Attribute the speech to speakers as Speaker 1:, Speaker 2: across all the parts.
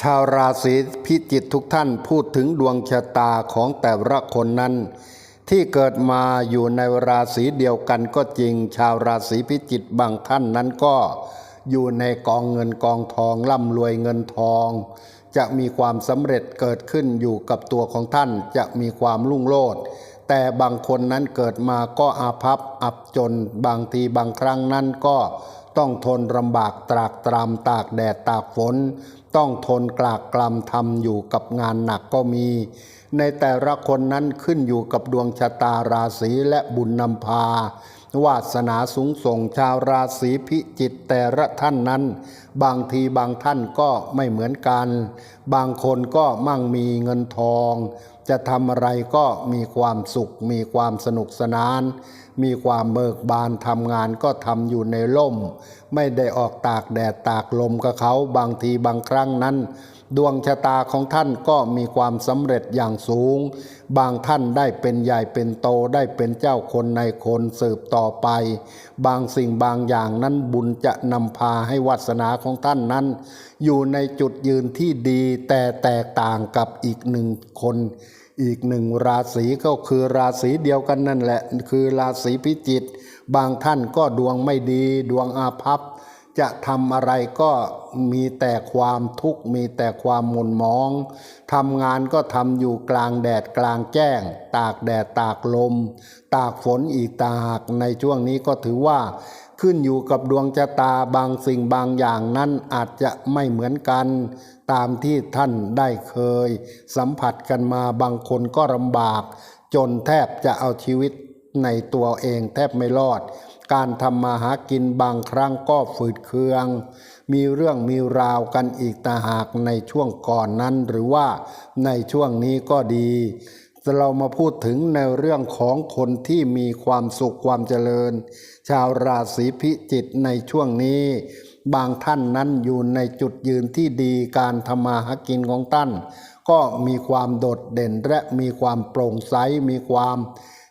Speaker 1: ชาวราศีพิจิกทุกท่านพูดถึงดวงชะตาของแต่ละคนนั้น ที่เกิดมาอยู่ในราศีเดียวกันก็จริง ชาวราศีพิจิกบางท่านนั้นก็อยู่ในกองเงินกองทองร่ำรวยเงินทอง จะมีความสำเร็จเกิดขึ้นอยู่กับตัวของท่านจะมีความรุ่งโรจน์แต่บางคนนั้นเกิดมาก็อาภัพอับจน บางทีบางครั้งนั้นก็ ต้องทนลำบากตรากตรำตากแดดตากฝน ต้องทนกลากกลำทำอยู่กับงานหนักก็มี ในแต่ละคนนั้นขึ้นอยู่กับดวงชะตาราศีและบุญนำพา วาสนาสูงส่งชาวราศีพิจิตแต่ละท่านนั้น บางทีบางท่านก็ไม่เหมือนกัน บางคนก็มั่งมีเงินทอง จะทำอะไรก็มีความสุข มีความสนุกสนาน มีความเบิกบานทำงานก็ทำอยู่ในร่ม ไม่ได้ออกตากแดดตากลมกับเขาบางทีบางครั้งนั้น ดวงชะตาของท่านก็มีความสำเร็จอย่างสูง บางท่านได้เป็นใหญ่เป็นโตได้เป็นเจ้าคนในคนสืบต่อไป บางสิ่งบางอย่างนั้นบุญจะนำพาให้วาสนาของท่านนั้น อยู่ในจุดยืนที่ดีแต่แตกต่างกับอีกหนึ่งคนอีกหนึ่งราศีก็คือราศีเดียวกันนั่นแหละ คือราศีพิจิกบางท่านก็ดวงไม่ดี ดวงอาภัพ จะทำอะไรก็มีแต่ความทุกข์มีแต่ความหม่นมองทำงานก็ทำอยู่กลางแดดกลางแจ้ง ตากแดดตากลม ตากฝนอีกตาหากในช่วงนี้ก็ถือว่า ขึ้นอยู่กับดวงชะตาบางสิ่งบางอย่างนั้นอาจจะไม่เหมือนกัน ตามที่ท่านได้เคย สัมผัสกันมาบางคนก็ลำบาก จนแทบจะเอาชีวิตในตัวเองแทบไม่รอด การทำมาหากินบางครั้งก็ฝืดเคือง มีเรื่องมีราวกันอีกตาหากในช่วงก่อนนั้นหรือว่าในช่วงนี้ก็ดีเรามาพูดถึงในเรื่องของคนที่มีความสุขความเจริญ ชาวราศีพิจิกในช่วงนี้ บางท่านนั้นอยู่ในจุดยืนที่ดีการทำมาหากินของท่าน ก็มีความโดดเด่นและมีความโปร่งใสมีความ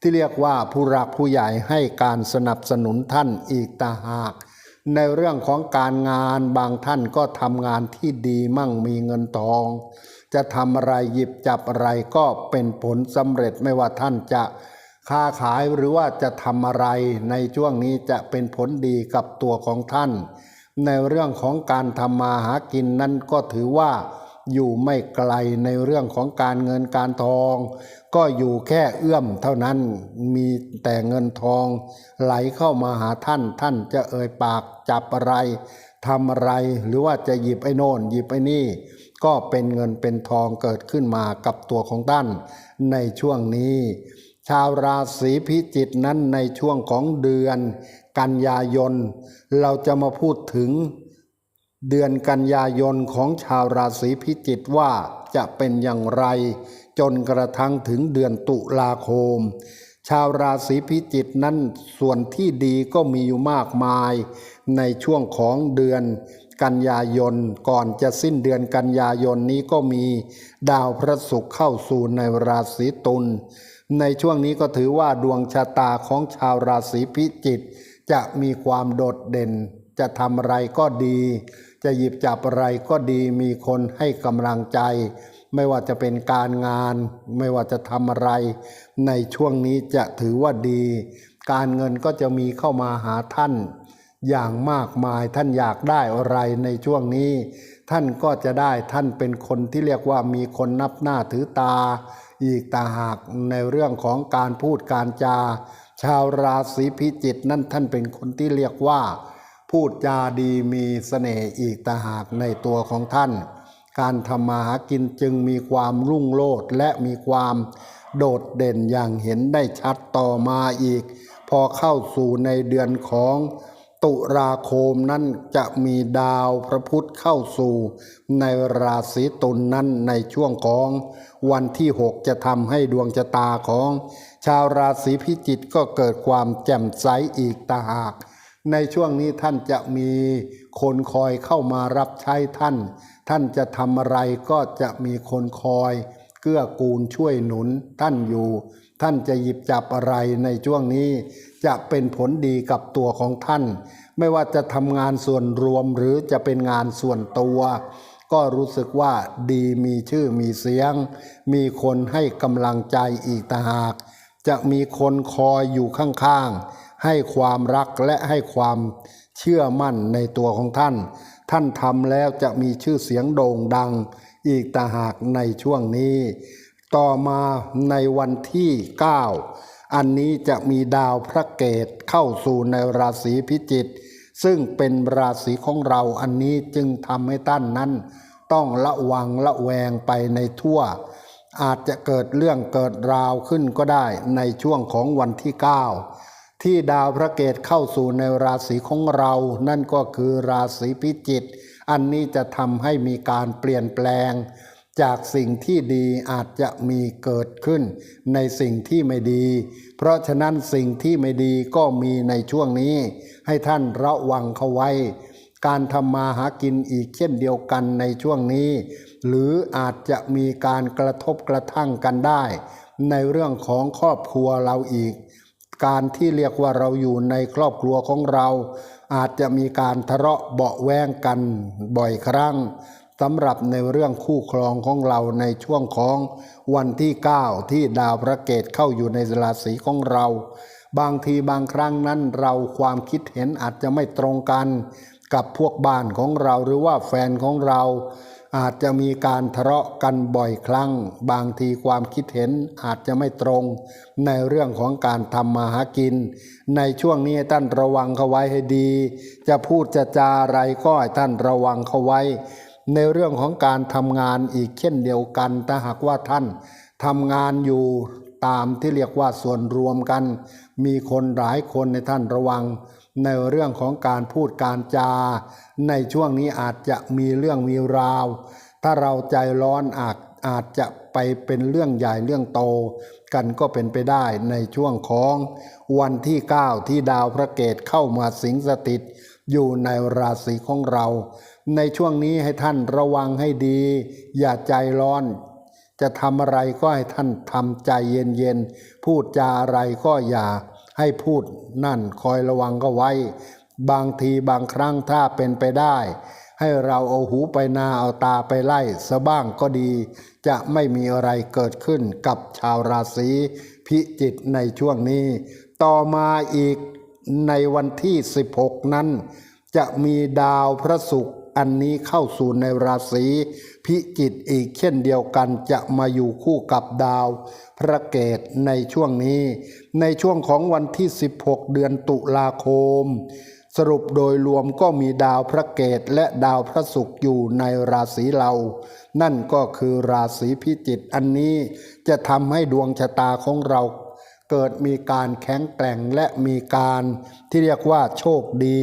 Speaker 1: ที่เรียกว่าผู้รักผู้ใหญ่ให้การสนับสนุนท่านอีกตาหาก ในเรื่องของการงานบางท่านก็ทำงานที่ดีมั่งมีเงินทอง จะทำอะไรหยิบจับอะไรก็เป็นผลสำเร็จไม่ว่าท่านจะค้าขายหรือว่าจะทำอะไรในช่วงนี้จะเป็นผลดีกับตัวของท่าน ในเรื่องของการทำมาหากินนั้นก็ถือว่า อยู่ไม่ไกลในเรื่องของการเงินการทอง ก็อยู่แค่เอื้อมเท่านั้นมีแต่เงินทองไหลเข้ามาหาท่านท่านจะเอ่ยปากจับอะไรทำอะไรหรือว่าจะหยิบไอ้โน่นหยิบไอ้นี่ ก็เป็นเงินเป็นทองเกิดขึ้นมากับตัวของท่านในช่วงนี้ ชาวราศีพิจิกนั้นในช่วงของเดือน กันยายน เราจะมาพูดถึง เดือนกันยายนของชาวราศีพิจิกว่าจะเป็นอย่างไร จนกระทั่งถึงเดือนตุลาคม ชาวราศีพิจิกนั้นส่วนที่ดีก็มีอยู่มากมาย ในช่วงของเดือนกันยายนก่อนจะสิ้นเดือนกันยายนนี้ก็มีดาวพระศุกร์เข้าสู่ในราศีตุลในช่วงนี้ก็ถือว่าดวงชะตาของชาวราศีพิจิกจะมีความโดดเด่น จะทำอะไรก็ดี จะหยิบจับอะไรก็ดีมีคนให้กำลังใจ ไม่ว่าจะเป็นการงาน ไม่ว่าจะทำอะไร ในช่วงนี้จะถือว่าดี การเงินก็จะมีเข้ามาหาท่าน อย่างมากมายท่านอยากได้อะไรในช่วงนี้ ท่านก็จะได้ท่านเป็นคนที่เรียกว่ามีคนนับหน้าถือตา อีกตาหากในเรื่องของการพูดการจา ชาวราศีพิจิกนั่นท่านเป็นคนที่เรียกว่า พูดจาดีมีเสน่ห์อีกตาหากในตัวของท่าน การทำมาหากินจึงมีความรุ่งโรจน์และมีความโดดเด่นอย่างเห็นได้ชัดต่อมาอีก พอเข้าสู่ในเดือนของตุราคมนั้นจะมีดาวพระพุธเข้าสู่ในราศีตุลนนั้นในช่วงของวันที่หกจะทำให้ดวงชะตาของ ชาวราศีพิจิกก็เกิดความแจ่มใสอีกตาหาก ในช่วงนี้ท่านจะมีคนคอยเข้ามารับใช้ท่าน ท่านจะทำอะไรก็จะมีคนคอยเกื้อกูลช่วยหนุนท่านอยู่ ท่านจะหยิบจับอะไรในช่วงนี้ จะเป็นผลดีกับตัวของท่าน ไม่ว่าจะทำงานส่วนรวมหรือจะเป็นงานส่วนตัว ก็รู้สึกว่าดีมีชื่อมีเสียง มีคนให้กำลังใจอีกต่างหาก จะมีคนคอยอยู่ข้างๆ ให้ความรักและให้ความเชื่อมั่นในตัวของท่าน ท่านทำแล้วจะมีชื่อเสียงโด่งดัง อีกต่างหากในช่วงนี้ ต่อมาในวันที่ 9 อันนี้จะมีดาวพระเกตเข้าสู่ในราศีพิจิกซึ่งเป็นราศีของเราอันนี้จึงทำให้ท่านนั้น ต้องระวังระแวงไปในทั่ว อาจจะเกิดเรื่องเกิดราวขึ้นก็ได้ในช่วงของวันที่ 9 ที่ดาวพระเกตเข้าสู่ในราศีของเรา นั่นก็คือราศีพิจิกอันนี้จะทำให้มีการเปลี่ยนแปลง จากสิ่งที่ดีอาจจะมีเกิดขึ้น ในสิ่งที่ไม่ดี เพราะฉะนั้นสิ่งที่ไม่ดีก็มีในช่วงนี้ ให้ท่านระวังเขาไว้ การทำมาหากินอีกเช่นเดียวกันในช่วงนี้ หรืออาจจะมีการกระทบกระทั่งกันได้ ในเรื่องของครอบครัวเราอีก การที่เรียกว่าเราอยู่ในครอบครัวของเรา อาจจะมีการทะเลาะเบาะแวงกันบ่อยครั้งสำหรับในเรื่องคู่ครองของเราในช่วงของวันที่ 9 ที่ดาวพระเกตเข้าอยู่ในราศีของเรา บางทีบางครั้งนั้นเราความคิดเห็นอาจจะไม่ตรงกัน กับพวกบ้านของเราหรือว่าแฟนของเรา อาจจะมีการทะเลาะกันบ่อยครั้ง บางทีความคิดเห็นอาจจะไม่ตรง ในเรื่องของการทำมาหากิน ในช่วงนี้ท่านระวังเขาไว้ให้ดี จะพูดจะจาอะไรก็ให้ท่านระวังเขาไว้ ในเรื่องของการทำงานอีกเช่นเดียวกันถ้าหากว่าท่านทำงานอยู่ ตามที่เรียกว่าส่วนรวมกัน มีคนหลายคนในท่านระวัง ในเรื่องของการพูดการจา ในช่วงนี้อาจจะมีเรื่องมีราว ถ้าเราใจร้อนอาจอาจจะไปเป็นเรื่องใหญ่เรื่องโต กันก็เป็นไปได้ในช่วงของวันที่ 9 ที่ดาวพระเกตเข้ามาสิงสถิต อยู่ในราศีของเรา ในช่วงนี้ให้ท่านระวังให้ดี อย่าใจร้อน จะทำอะไรก็ให้ท่านทำใจเย็นๆ พูดจาอะไรก็อย่าให้พูดนั่นคอยระวังก็ไว้ บางทีบางครั้งถ้าเป็นไปได้ ให้เราเอาหูไปนาเอาตาไปไล่สบ้างก็ดี จะไม่มีอะไรเกิดขึ้นกับชาวราศีพิจิกในช่วงนี้ ต่อมาอีกในวันที่ 16 นั้น จะมีดาวพระศุกร์ อันนี้เข้าสู่ในราศีพิจิตอีกเช่นเดียวกันจะมาอยู่คู่กับดาว พระเกตในช่วงนี้ ในช่วงของวันที่ 16 เดือนตุลาคม สรุปโดยรวมก็มีดาวพระเกตและดาวพระศุกร์อยู่ในราศีเรา นั่นก็คือราศีพิจิตอันนี้จะทำให้ดวงชะตาของเรา เกิดมีการแข็งแกร่งและมีการที่เรียกว่าโชคดี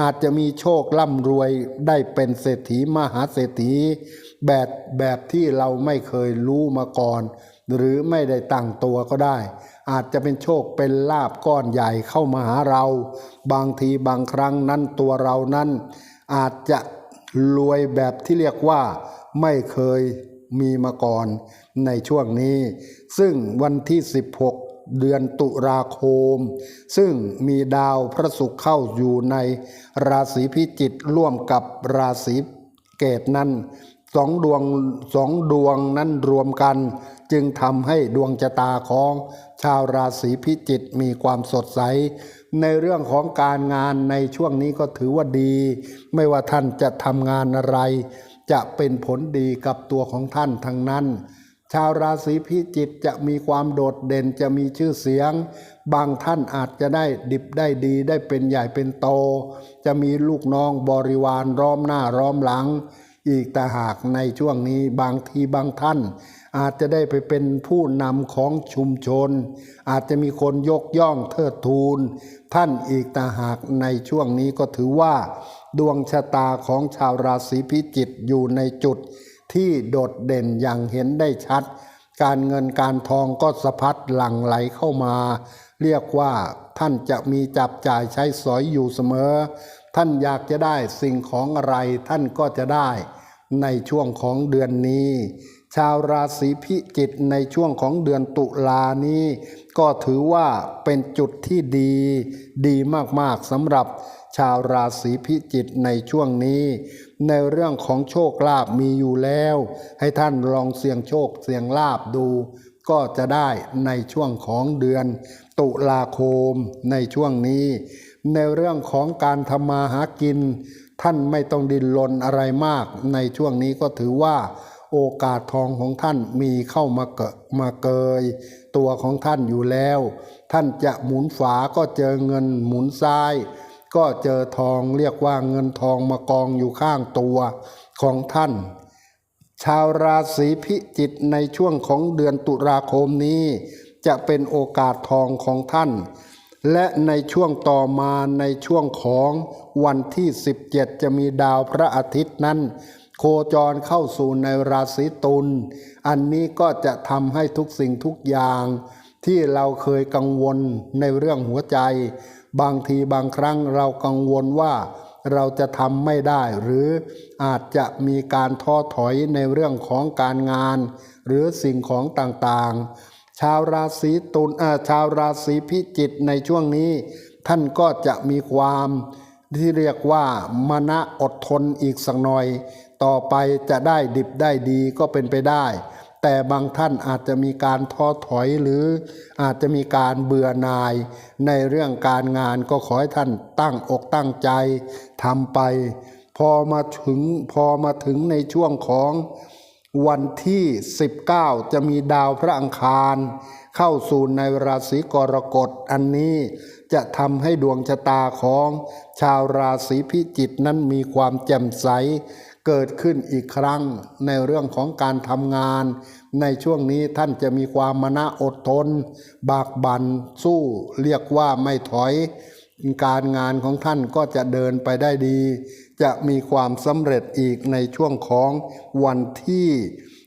Speaker 1: อาจจะมีโชคร่ำรวยได้เป็นเศรษฐีมหาเศรษฐี แบบแบบที่เราไม่เคยรู้มาก่อน หรือไม่ได้ตั้งตัวก็ได้ อาจจะเป็นโชคเป็นลาบก้อนใหญ่เข้ามาหาเรา บางทีบางครั้งนั้นตัวเรานั้น อาจจะรวยแบบที่เรียกว่าไม่เคยมีมาก่อนในช่วงนี้ ซึ่งวันที่ 16 เดือนตุลาคม ซึ่งมีดาวพระศุกร์เข้าอยู่ในราศีพิจิกร่วมกับราศีเกตนั้นสองดวงสองดวงนั้นรวมกัน จึงทำให้ดวงชะตาของชาวราศีพิจิกมีความสดใส ในเรื่องของการงานในช่วงนี้ก็ถือว่าดี ไม่ว่าท่านจะทำงานอะไร จะเป็นผลดีกับตัวของท่านทั้งนั้น ชาวราศีพิจิกจะมีความโดดเด่นจะมีชื่อเสียง บางท่านอาจจะได้ดิบได้ดีได้เป็นใหญ่เป็นโต จะมีลูกน้องบริวารล้อมหน้าล้อมหลัง อีกแต่หากในช่วงนี้บางทีบางท่าน อาจจะได้ไปเป็นผู้นำของชุมชน อาจจะมีคนยกย่องเทิดทูน ท่านอีกแต่หากในช่วงนี้ก็ถือว่า ดวงชะตาของชาวราศีพิจิกอยู่ในจุด ที่โดดเด่นอย่างเห็นได้ชัด การเงินการทองก็สะพัดหลั่งไหลเข้ามา เรียกว่าท่านจะมีจับจ่ายใช้สอยอยู่เสมอ ท่านอยากจะได้สิ่งของอะไรท่านก็จะได้ ในช่วงของเดือนนี้ ชาวราศีพิจิกในช่วงของเดือนตุลานี้ ก็ถือว่าเป็นจุดที่ดี ดีมากๆสำหรับ ชาวราศีพิจิกในช่วงนี้ ในเรื่องของโชคลาภมีอยู่แล้ว ให้ท่านลองเสี่ยงโชคเสี่ยงลาภดู ก็จะได้ในช่วงของเดือน ตุลาคมในช่วงนี้ ในเรื่องของการทำมาหากิน ท่านไม่ต้องดิ้นรนอะไรมาก ในช่วงนี้ก็ถือว่าโอกาสทองของท่านมีเข้ามาเกมาเกย ตัวของท่านอยู่แล้ว ท่านจะหมุนฝาก็เจอเงินหมุนซ้าย ก็เจอทองเรียกว่าเงินทองมากองอยู่ข้างตัวของท่าน ชาวราศีพิจิกในช่วงของเดือนตุลาคมนี้ จะเป็นโอกาสทองของท่าน และในช่วงต่อมาในช่วงของวันที่ 17 จะมีดาวพระอาทิตย์นั้น โคจรเข้าสู่ในราศีตุลอันนี้ก็จะทำให้ทุกสิ่งทุกอย่างที่เราเคยกังวลในเรื่องหัวใจ บางทีบางครั้งเรากังวลว่าเราจะทำไม่ได้หรืออาจจะมีการท้อถอยในเรื่องของการงาน หรือสิ่งของต่างๆ ชาวราศีตุลชาวราศีพิจิกในช่วงนี้ ท่านก็จะมีความที่เรียกว่า มณะอดทนอีกสักหน่อย ต่อไปจะได้ดิบได้ดีก็เป็นไปได้ แต่บางท่านอาจจะมีการท้อถอยหรืออาจจะมีการเบื่อหน่าย ในเรื่องการงานก็ขอให้ท่านตั้งอกตั้งใจทำไป พอมาถึงพอมาถึงในช่วงของวันที่ 19 จะมีดาวพระอังคาร เข้าสู่ในราศีกรกฎอันนี้จะทำให้ดวงชะตาของชาวราศีพิจิกนั้นมีความแจ่มใส เกิดขึ้นอีกครั้งในเรื่องของการทำงาน ในช่วงนี้ท่านจะมีความมณะอดทน บากบั่นสู้เรียกว่าไม่ถอย การงานของท่านก็จะเดินไปได้ดี จะมีความสำเร็จอีกในช่วงของวันที่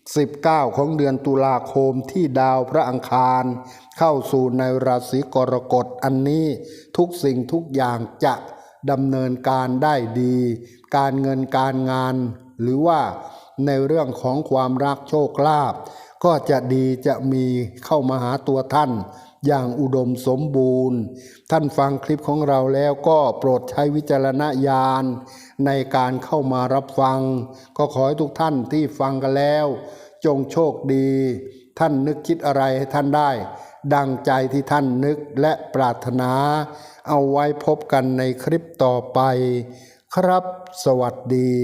Speaker 1: 19 ของเดือนตุลาคมที่ดาวพระอังคาร เข้าสู่ในราศีกรกฎอันนี้ทุกสิ่งทุกอย่างจะ ดำเนินการได้ดี การเงินการงาน หรือว่าในเรื่องของความรักโชคลาภก็จะดีจะมีเข้ามาหาตัวท่าน อย่างอุดมสมบูรณ์ ท่านฟังคลิปของเราแล้วก็โปรดใช้วิจารณญาณ ในการเข้ามารับฟัง ก็ขอให้ทุกท่านที่ฟังกันแล้ว จงโชคดี ท่านนึกคิดอะไรให้ท่านได้ ดังใจที่ท่านนึกและปรารถนา เอาไว้พบกันในคลิปต่อไป ครับสวัสดี